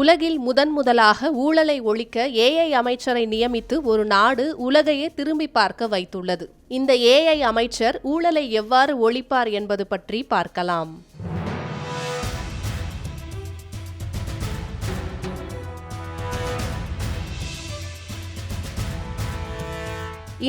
உலகில் முதன் முதலாக ஊழலை ஒழிக்க ஏஐ அமைச்சரை நியமித்து ஒரு நாடு உலகையே திரும்பி பார்க்க வைத்துள்ளது. இந்த ஏஐ அமைச்சர் ஊழலை எவ்வாறு ஒழிப்பார் என்பது பற்றி பார்க்கலாம்.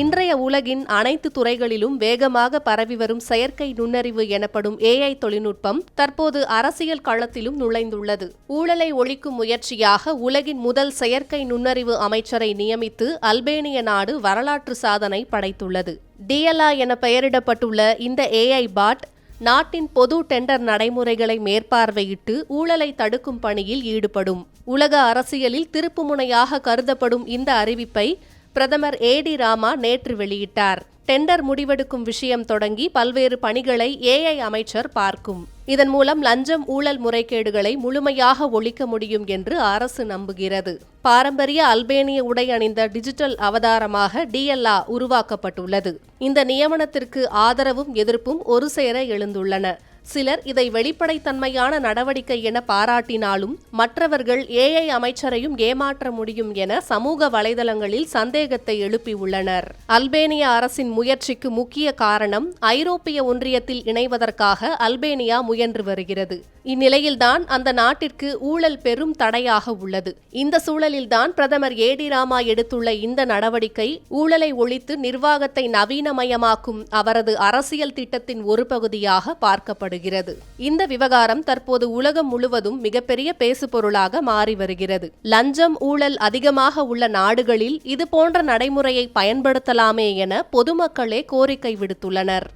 இன்றைய உலகின் அனைத்து துறைகளிலும் வேகமாக பரவி வரும் செயற்கை நுண்ணறிவு எனப்படும் ஏஐ தொழில்நுட்பம் தற்போது அரசியல் களத்திலும் நுழைந்துள்ளது. ஊழலை ஒழிக்கும் முயற்சியாக உலகின் முதல் செயற்கை நுண்ணறிவு அமைச்சரை நியமித்து அல்பேனிய நாடு வரலாற்று சாதனை படைத்துள்ளது. டிஎல்ஆ என பெயரிடப்பட்டுள்ள இந்த ஏஐ பாட் நாட்டின் பொது டெண்டர் நடைமுறைகளை மேற்பார்வையிட்டு ஊழலை தடுக்கும் பணியில் ஈடுபடும். உலக அரசியலில் திருப்புமுனையாக கருதப்படும் இந்த அறிவிப்பை பிரதமர் ஏடி ராமா நேற்று வெளியிட்டார். டெண்டர் முடிவெடுக்கும் விஷயம் தொடங்கி பல்வேறு பணிகளை ஏஐ அமைச்சர் பார்க்கும். இதன் மூலம் லஞ்சம் ஊழல் முறைகேடுகளை முழுமையாக ஒழிக்க முடியும் என்று அரசு நம்புகிறது. பாரம்பரிய அல்பேனிய உடை அணிந்த டிஜிட்டல் அவதாரமாக டிஎல்ஆ உருவாக்கப்பட்டுள்ளது. இந்த நியமனத்திற்கு ஆதரவும் எதிர்ப்பும் ஒரு சேர எழுந்துள்ளன. சிலர் இதை வெளிப்படைத்தன்மையான நடவடிக்கை என பாராட்டினாலும் மற்றவர்கள் ஏஐ அமைச்சரையும் ஏமாற்ற முடியும் என சமூக வலைதளங்களில் சந்தேகத்தை எழுப்பியுள்ளனர் அல்பேனிய அரசின் முயற்சிக்கு முக்கிய காரணம் ஐரோப்பிய ஒன்றியத்தில் இணைவதற்காக அல்பேனியா முயன்று வருகிறது. இந்நிலையில்தான் அந்த நாட்டிற்கு ஊழல் பெரும் தடையாக உள்ளது. இந்த சூழலில்தான் பிரதமர் ஏடி ராமா எடுத்துள்ள இந்த நடவடிக்கை ஊழலை ஒழித்து நிர்வாகத்தை நவீனமயமாக்கும் அவரது அரசியல் திட்டத்தின் ஒரு பகுதியாக வருகிறது இந்த விவகாரம் தற்போது உலகம் முழுவதும் மிகப்பெரிய பேசுபொருளாக மாறி வருகிறது. லஞ்சம் ஊழல் அதிகமாக உள்ள நாடுகளில் இது போன்ற நடைமுறையை பயன்படுத்தலாமே என பொதுமக்களே கோரிக்கை விடுத்துள்ளனர்.